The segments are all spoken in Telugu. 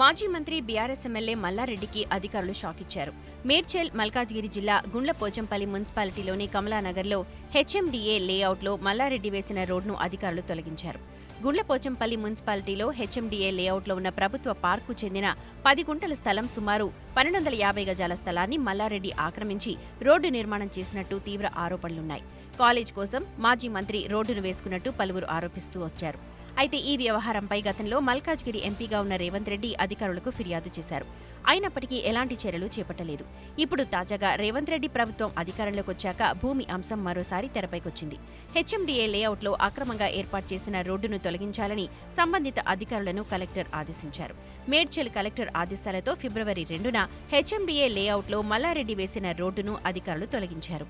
మాజీ మంత్రి బీఆర్ఎస్ ఎమ్మెల్యే మల్లారెడ్డికి అధికారులు షాక్ ఇచ్చారు. మేడ్చేల్ మల్కాజ్గిరి జిల్లా గుండ్ల పోచంపల్లి మున్సిపాలిటీలోని కమలానగర్లో హెచ్ఎండిఏ లేఅవుట్లో మల్లారెడ్డి వేసిన రోడ్ను అధికారులు తొలగించారు. గుండ్లపోచంపల్లి మున్సిపాలిటీలో హెచ్ఎండిఏ లేఅవుట్లో ఉన్న ప్రభుత్వ పార్కు చెందిన పది గుంటల స్థలం సుమారు పన్నెండు వందల యాభై గజాల స్థలాన్ని మల్లారెడ్డి ఆక్రమించి రోడ్డు నిర్మాణం చేసినట్టు తీవ్ర ఆరోపణలున్నాయి. కాలేజ్ కోసం మాజీ మంత్రి రోడ్డును వేసుకున్నట్టు పలువురు ఆరోపిస్తూ వచ్చారు. అయితే ఈ వ్యవహారంపై గతంలో మల్కాజ్గిరి ఎంపీగా ఉన్న రేవంత్ రెడ్డి అధికారులకు ఫిర్యాదు చేశారు. అయినప్పటికీ ఎలాంటి చర్యలు చేపట్టలేదు. ఇప్పుడు తాజాగా రేవంత్ రెడ్డి ప్రభుత్వం అధికారంలోకి వచ్చాక భూమి అంశం మరోసారి తెరపైకొచ్చింది. హెచ్ఎండిఏ లేఅవుట్లో అక్రమంగా ఏర్పాటు చేసిన రోడ్డును తొలగించాలని సంబంధిత అధికారులను కలెక్టర్ ఆదేశించారు. మేడ్చల్ కలెక్టర్ ఆదేశాలతో ఫిబ్రవరి రెండున హెచ్ఎండిఏ లేఅవుట్లో మల్లారెడ్డి వేసిన రోడ్డును అధికారులు తొలగించారు.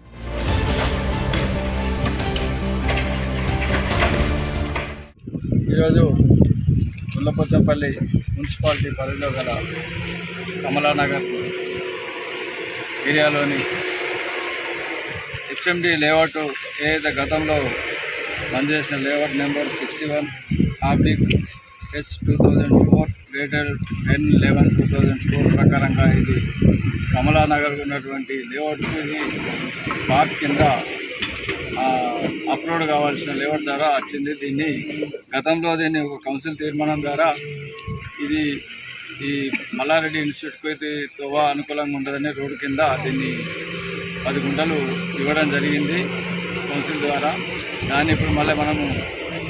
ఈరోజు గుల్లపోచంపల్లి మున్సిపాలిటీ పరిధిలో గల కమలానగర్ ఏరియాలోని హెచ్ఎండి లేఅవుట్ ఏదైతే గతంలో పనిచేసిన layout number sixty one oblique H two thousand four dated ten eleven two thousand four ప్రకారంగా ఇది కమలానగర్ ఉన్నటువంటి లేఅవుట్కి ఇది పార్క్ కింద అప్లోడ్ కావాల్సిన లేవర్ ద్వారా వచ్చింది. దీన్ని గతంలో దీన్ని ఒక కౌన్సిల్ తీర్మానం ద్వారా ఇది ఈ మల్లారెడ్డి ఇన్స్టిట్యూట్కి అయితే తోవా అనుకూలంగా ఉండదని రోడ్డు కింద దీన్ని పది గుంటలు ఇవ్వడం జరిగింది కౌన్సిల్ ద్వారా. దాన్ని ఇప్పుడు మళ్ళీ మనము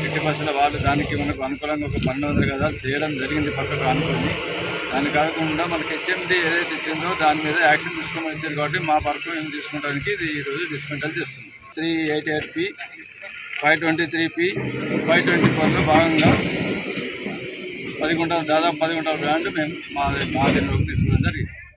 ఎట్టి బస్సుల వాళ్ళు దానికి మనకు అనుకూలంగా ఒక పన్నెండు వందల గదాలు చేయడం జరిగింది పక్కకు అనుకుని దాని కాకుండా మనకి హెచ్ఎండి ఏదైతే ఇచ్చిందో దాని మీద యాక్షన్ తీసుకోమని ఇచ్చారు కాబట్టి మా పర్కు ఏం తీసుకోవడానికి ఇది ఈరోజు డిస్మెంటల్ చేస్తుంది. Three eight eight P five twenty three P five twenty ఫోర్లో భాగంగా పది గుంటల దాదాపు పది గుంటల బ్రాండ్ మేము మా మా